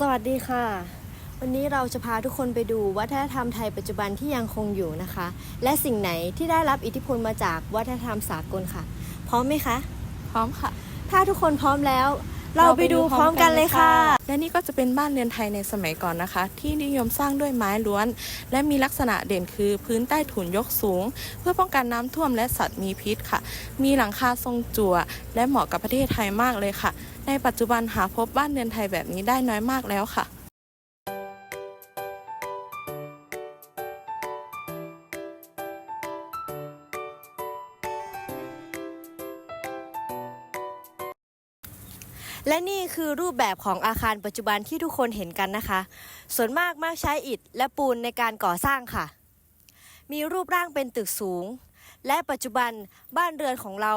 สวัสดีค่ะ วันนี้เราจะพาทุกคนไปดูวัฒนธรรมไทยปัจจุบันที่ยังคงอยู่นะคะ และสิ่งไหนที่ได้รับอิทธิพลมาจากวัฒนธรรมสากลค่ะ พร้อมไหมคะ พร้อมค่ะ ถ้าทุกคนพร้อมแล้ว เราไปดูพร้อมกันเลยค่ะ และนี่ก็จะเป็นบ้านเรือนไทยในสมัยก่อนนะคะ ที่นิยมสร้างด้วยไม้ล้วน และมีลักษณะเด่นคือพื้นใต้ถุนยกสูง เพื่อป้องกันน้ำท่วมและสัตว์มีพิษค่ะ มีหลังคาทรงจั่ว และเหมาะกับประเทศไทยมากเลยค่ะ ในปัจจุบันหาพบบ้านเรือนไทยแบบนี้ได้น้อยมากแล้วค่ะ และนี่คือรูปแบบของอาคารปัจจุบันที่ทุกคนเห็นกันนะคะ ส่วนมากมักใช้อิฐและปูนในการก่อสร้างค่ะ มีรูปร่างเป็นตึกสูง และปัจจุบันบ้านเรือนของเรา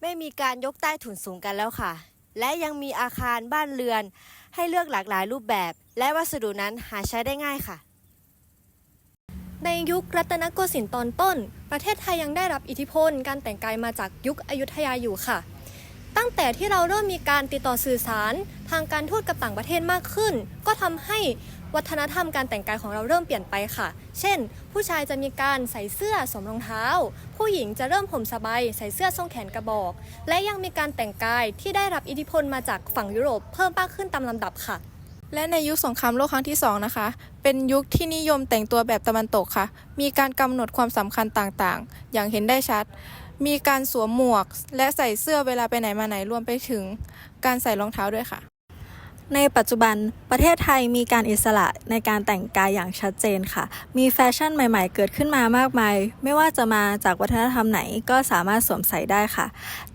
ไม่มีการยกใต้ถุนสูงกันแล้วค่ะ และยังมีอาคารบ้านเรือน ให้เลือกหลากหลายรูปแบบ และวัสดุนั้นหาใช้ได้ง่ายค่ะ ในยุครัตนโกสินทร์ตอนต้น ประเทศไทยยังได้รับอิทธิพล การแต่งกายมาจากยุคอยุธยาอยู่ค่ะ ตั้งแต่ที่เราเริ่มมีการติดต่อสื่อสาร ทางการทูตกับต่างประเทศมากขึ้น ก็ทำให้วัฒนธรรมการแต่งกายของเราเริ่มเปลี่ยนไปค่ะ เช่น ผู้ชายจะมีการใส่เสื้อสวมรองเท้า ผู้หญิงจะเริ่มผมสบายใส่เสื้อทรงแขนกระบอก และยังมีการแต่งกายที่ได้รับอิทธิพลมาจากฝั่งยุโรปเพิ่มมากขึ้นตามลำดับค่ะ และในยุคสงครามโลกครั้งที่ 2 นะคะ เป็นยุคที่นิยมแต่งตัวแบบตะวันตกค่ะ มีการกำหนดความสำคัญต่างๆ อย่างเห็นได้ชัด มีการสวมหมวก และใส่เสื้อเวลาไปไหนมาไหนรวมไปถึงการใส่รองเท้าด้วยค่ะ ในปัจจุบันประเทศไทยมีการอิสระในการแต่งกายอย่างชัดเจนค่ะ มีแฟชั่นใหม่ๆ เกิดขึ้นมามากมาย ไม่ว่าจะมาจากวัฒนธรรมไหนก็สามารถสวมใส่ได้ค่ะ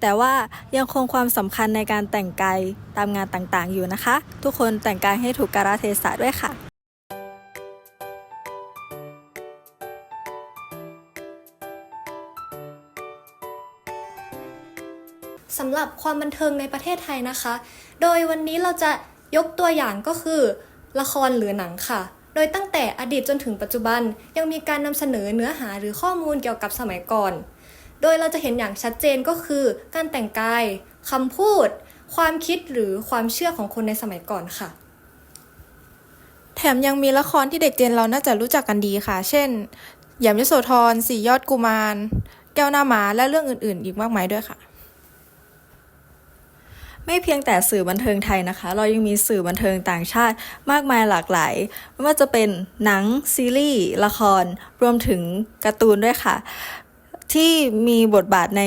แต่ว่ายังคงความสำคัญในการแต่งกายตามงานต่างๆ อยู่นะคะ ทุกคนแต่งกายให้ถูกกาลเทศะด้วยค่ะ สำหรับความบันเทิงในประเทศไทยนะคะ โดยวันนี้เราจะยกตัวอย่างก็คือ ละครหรือหนังค่ะ โดยตั้งแต่อดีตจนถึงปัจจุบันยังมีการนำเสนอเนื้อหาหรือข้อมูลเกี่ยวกับสมัยก่อน โดยเราจะเห็นอย่างชัดเจนก็คือ การแต่งกายคำพูด ความคิดหรือความเชื่อของคนในสมัยก่อนค่ะ แถมยังมีละครที่เด็กเจนเราน่าจะรู้จักกันดีค่ะ เช่นยามยโสธรสี่ยอดกุมาร แก้วหน้าหมาและเรื่องอื่น ๆ อีกมากมายด้วยค่ะ ไม่เพียงแต่สื่อบันเทิงไทยนะคะ เรายังมีสื่อบันเทิงต่างชาติมากมายหลากหลาย ไม่ว่าจะเป็นหนังซีรีส์ละคร รวมถึงการ์ตูนด้วยค่ะ ที่มีบทบาทใน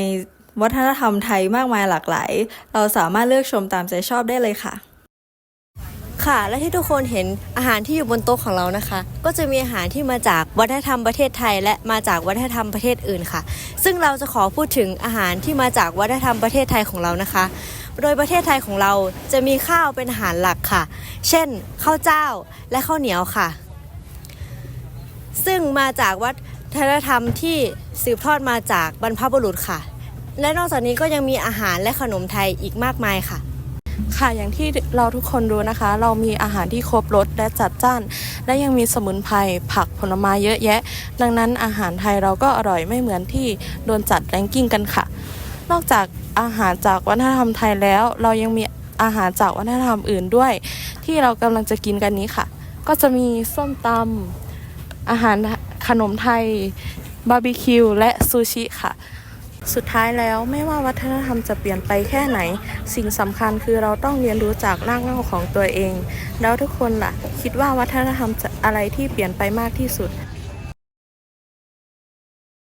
วัฒนธรรมไทยมากมายหลากหลาย เราสามารถเลือกชมตามใจชอบได้เลยค่ะ ค่ะ และที่ทุกคนเห็นอาหารที่อยู่บนโต๊ะของเรานะคะ ก็จะมีอาหารที่มาจากวัฒนธรรมประเทศไทย และมาจากวัฒนธรรมประเทศอื่นค่ะ ซึ่งเราจะขอพูดถึงอาหารที่มาจากวัฒนธรรมประเทศไทยของเรานะคะ โดยประเทศไทยของเราจะมีข้าวเป็นอาหารหลักค่ะ เช่นข้าวเจ้าและข้าวเหนียวค่ะ ซึ่งมาจากวัฒนธรรมที่สืบทอดมาจากบรรพบุรุษค่ะ และนอกจากนี้ก็ยังมีอาหารและขนมไทยอีกมากมายค่ะ ค่ะอย่างที่เราทุกคนรู้นะคะ เรามีอาหารที่ครบรสและจัดจ้าน และยังมีสมุนไพรผักผลไม้เยอะแยะ ดังนั้นอาหารไทยเราก็อร่อยไม่เหมือนที่โดนจัดแรงกิ้งกันค่ะ นอกจากอาหารจากวัฒนธรรมไทยแล้ว เรายังมีอาหารจากวัฒนธรรมอื่นด้วย ที่เรากำลังจะกินกันนี้ค่ะ ก็จะมีส้มตำอาหารขนมไทยบาร์บีคิวและซูชิค่ะ สุดท้ายแล้วไม่ว่าวัฒนธรรมจะเปลี่ยนไปแค่ไหน สิ่งสำคัญคือเราต้องเรียนรู้จากรากเหง้าของตัวเอง แล้วทุกคนล่ะ คิดว่าวัฒนธรรมจะอะไรที่เปลี่ยนไปมากที่สุด